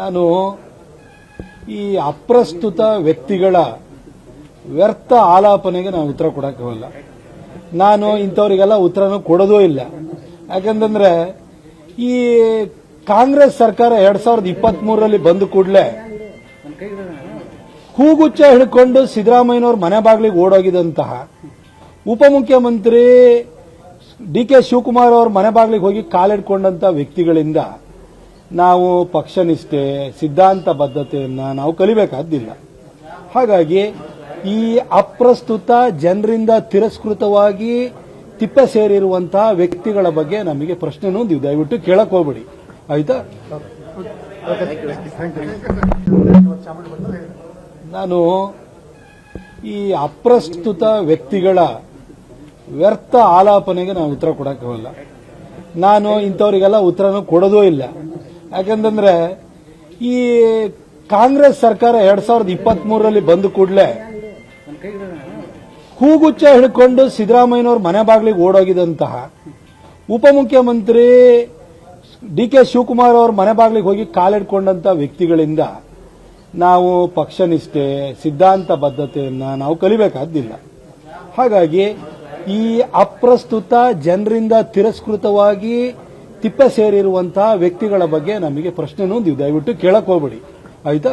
ನಾನು ಈ ಅಪ್ರಸ್ತುತ ವ್ಯಕ್ತಿಗಳ ವ್ಯರ್ಥ ಆಲಾಪನೆಗೆ ನಾನು ಉತ್ತರ ಕೊಡೋಕ್ಕಾಗಲ್ಲ ನಾನು ಇಂಥವರಿಗೆಲ್ಲ ಉತ್ತರನೂ ಕೊಡೋದೂ ಇಲ್ಲ. ಯಾಕಂತಂದ್ರೆ ಈ ಕಾಂಗ್ರೆಸ್ ಸರ್ಕಾರ ಎರಡ್ ಸಾವಿರದ ಇಪ್ಪತ್ತ್ ಮೂರರಲ್ಲಿ ಬಂದ ಕೂಡಲೇ ಹೂಗುಚ್ಚ ಹಿಡ್ಕೊಂಡು ಸಿದ್ದರಾಮಯ್ಯನವ್ರ ಮನೆ ಬಾಗಿಲಿಗೆ ಓಡೋಗಿದಂತಹ ಉಪಮುಖ್ಯಮಂತ್ರಿ ಡಿ ಕೆ ಶಿವಕುಮಾರ್ ಅವ್ರ ಮನೆ ಬಾಗಿಲಿಗೆ ಹೋಗಿ ಕಾಲಿಡ್ಕೊಂಡಂತ ವ್ಯಕ್ತಿಗಳಿಂದ ನಾವು ಪಕ್ಷನಿಷ್ಠೆ, ಸಿದ್ಧಾಂತ ಬದ್ಧತೆಯನ್ನು ನಾವು ಕಲಿಬೇಕಾದ್ದಿಲ್ಲ. ಹಾಗಾಗಿ ಈ ಅಪ್ರಸ್ತುತ ಜನರಿಂದ ತಿರಸ್ಕೃತವಾಗಿ ತಿಪ್ಪೆ ಸೇರಿರುವಂತಹ ವ್ಯಕ್ತಿಗಳ ಬಗ್ಗೆ ನಮಗೆ ಪ್ರಶ್ನೆನೂ ದಯವಿಟ್ಟು ಕೇಳಕ್ ಹೋಗ್ಬೇಡಿ. ಆಯ್ತಾ? ನಾನು ಈ ಅಪ್ರಸ್ತುತ ವ್ಯಕ್ತಿಗಳ ವ್ಯರ್ಥ ಆಲಾಪನೆಗೆ ನಾನು ಉತ್ತರ ಕೊಡಕ್ಕಾಗಲ್ಲ ನಾನು ಇಂಥವರಿಗೆಲ್ಲ ಉತ್ತರನೂ ಕೊಡೋದೂ ಇಲ್ಲ. ಯಾಕಂತಂದ್ರೆ ಈ ಕಾಂಗ್ರೆಸ್ ಸರ್ಕಾರ ಎರಡ್ ಸಾವಿರದ ಇಪ್ಪತ್ತ್ ಮೂರರಲ್ಲಿ ಬಂದ ಕೂಡಲೇ ಹೂಗುಚ್ಚ ಹಿಡ್ಕೊಂಡು ಸಿದ್ದರಾಮಯ್ಯನವ್ರ ಮನೆ ಬಾಗಿಲಿಗೆ ಓಡೋಗಿದಂತಹ ಉಪಮುಖ್ಯಮಂತ್ರಿ ಡಿ ಕೆ ಶಿವಕುಮಾರ್ ಅವ್ರ ಮನೆ ಬಾಗಿಲಿಗೆ ಹೋಗಿ ಕಾಲಿಡ್ಕೊಂಡಂತ ವ್ಯಕ್ತಿಗಳಿಂದ ನಾವು ಪಕ್ಷನಿಷ್ಠೆ ಸಿದ್ಧಾಂತ ಬದ್ಧತೆಯನ್ನು ನಾವು ಕಲಿಬೇಕಾದ್ದಿಲ್ಲ. ಹಾಗಾಗಿ ಈ ಅಪ್ರಸ್ತುತ ಜನರಿಂದ ತಿರಸ್ಕೃತವಾಗಿ ತಿಪ್ಪೆ ಸೇರಿರುವಂತಹ ವ್ಯಕ್ತಿಗಳ ಬಗ್ಗೆ ನಮಗೆ ಪ್ರಶ್ನೆನೂ ನೀವು ದಯವಿಟ್ಟು ಕೇಳಕ್ ಹೋಗ್ಬೇಡಿ. ಆಯ್ತಾ?